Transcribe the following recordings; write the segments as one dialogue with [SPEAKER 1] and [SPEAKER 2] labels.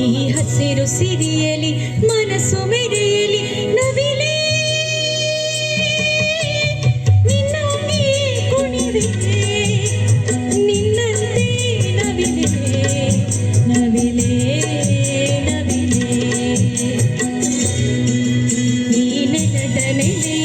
[SPEAKER 1] ಈ ಹಸಿರು ಸಿರಿಯಲಿ ಮನಸ್ಸು ಮೇಲೆ வேதனை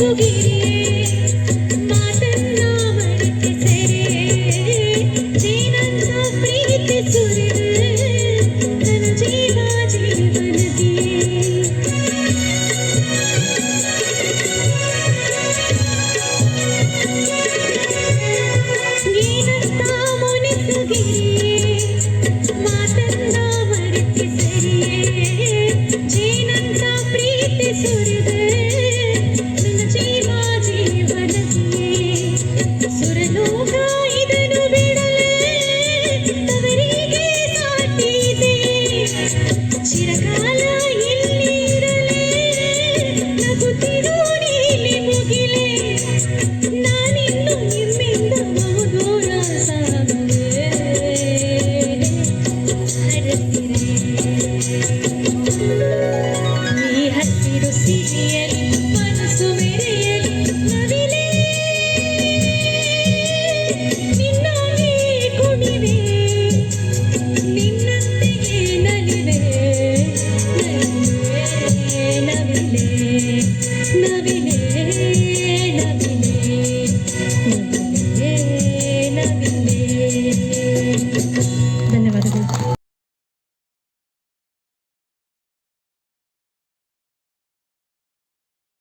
[SPEAKER 1] ಮುಗಿರಿ sur lugar.